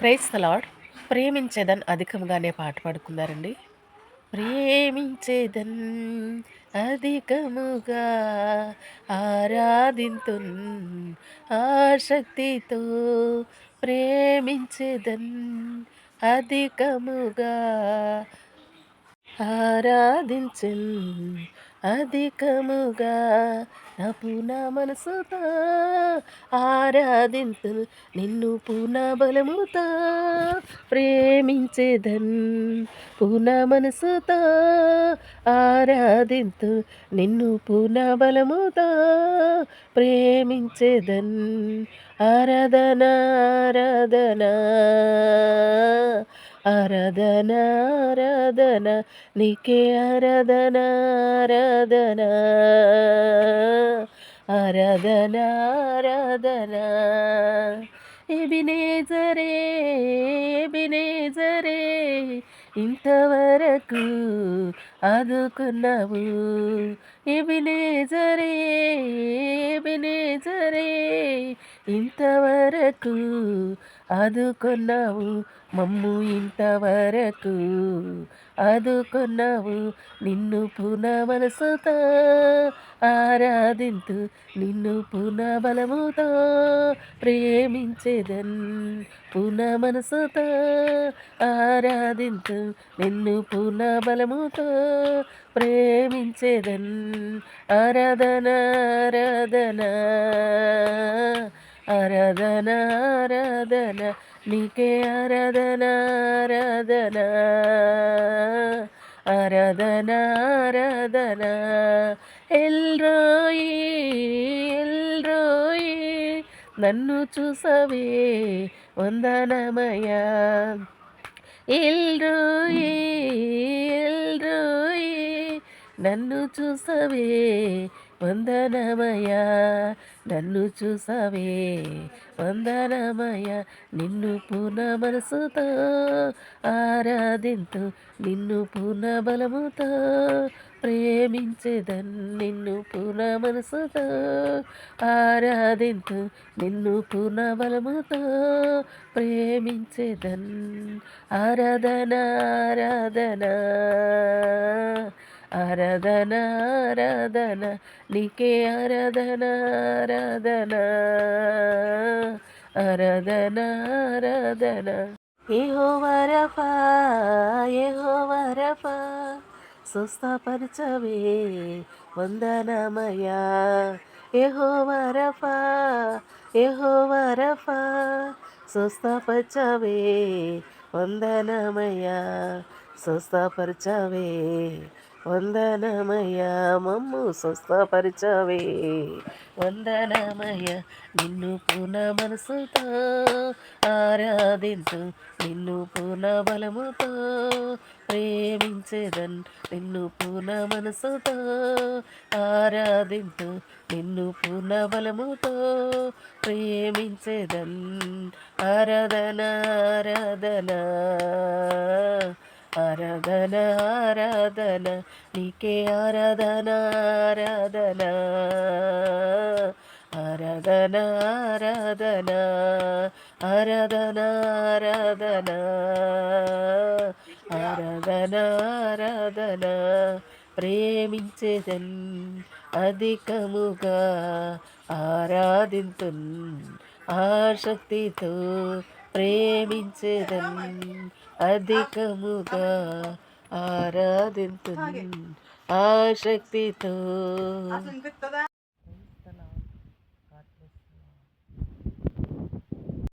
Praise తలాడ్ ప్రేమించేదన్ అధికంగానే పాట పాడుకున్నారండి. ప్రేమించేదన్ అధికముగా ఆరాధింతున్ ఆసక్తితో ప్రేమించేదన్ అధికముగా ఆరాధించన్ అధికముగా నా పూనా మనసుతో ఆరాధింతు నిన్ను పూనా బలముతో ప్రేమించేదన్. పూనా మనసుతో ఆరాధింతు నిన్ను పూనా బలముతో ప్రేమించేదన్. ఆరాధన ఆరాధన. ఆరాధన ఆరాధన నీకే ఆరాధన ఆరాధన. ఆరాధన ఆరాధన. ఎబినేజరే ఎబినేజరే ఇంతవరకు ఆదుకున్నావు. ఎబినేజరే ఎబినేజరే ఇంతవరకు ఆదుకున్నావు మమ్ము ఇంతవరకు. ఆదుకున్నావు నిన్ను పున మనసుతో ఆరాధింతు నిన్ను పునబలముతో ప్రేమించేదన్ పునమనసుతో. ఆరాధింతు నిన్ను పునబలముతో ప్రేమించేదన్ ఆరాధన ఆరాధన ఆరాధన ఆరాధన నీకే ఆరాధన ఆరాధన. ఆరాధన ఆరాధన. ఎల్రోయి ఎల్రోయి నన్ను చూసవే వందనమయ ఎల్రోయి ఎల్రోయి నన్ను చూసవే వందనమయ నన్ను చూసవే వందనమయ నిన్ను పూర్ణ మనసుతో ఆరాధింతు నిన్ను పూర్ణ బలముతో ప్రేమించేదన్ నిన్ను పూర్ణ మనసుతో ఆరాధింతు నిన్ను పూర్ణ బలముతో ప్రేమించేదన్. ఆరాధన ఆరాధన. ఆరాధన ఆరాధన నీకే ఆరాధన ఆరాధన. ఆరాధన ఆరాధన. ఏహో వరఫా స్వస్థపరచవే వందనమయా ఏహో వరఫా ఏహో వరఫా స్వస్థపరచవే వందనమయా స్వస్థపరచవే వందనమయ్యా మమ్ము స్వస్థపరిచవే. వందనమయ నిన్ను పూర్ణ మనసుతో ఆరాధించు నిన్ను పూర్ణ బలముతో ప్రేమించేదన్ నిన్ను పూర్ణ మనసుతో ఆరాధించు నిన్ను పూర్ణ బలముతో ప్రేమించేదన్. ఆరాధన ఆరాధన. ఆరాధన ఆరాధన నీకే ఆరాధన ఆరాధన ఆరాధన ఆరాధన ఆరాధన ఆరాధన ఆరాధన ఆరాధన ప్రేమించేదన్ అధికముగా ఆరాధింతున్ ఆసక్తితో ప్రేమించేదన్ అధికముగా ఆరాధింతు ఆసక్తితో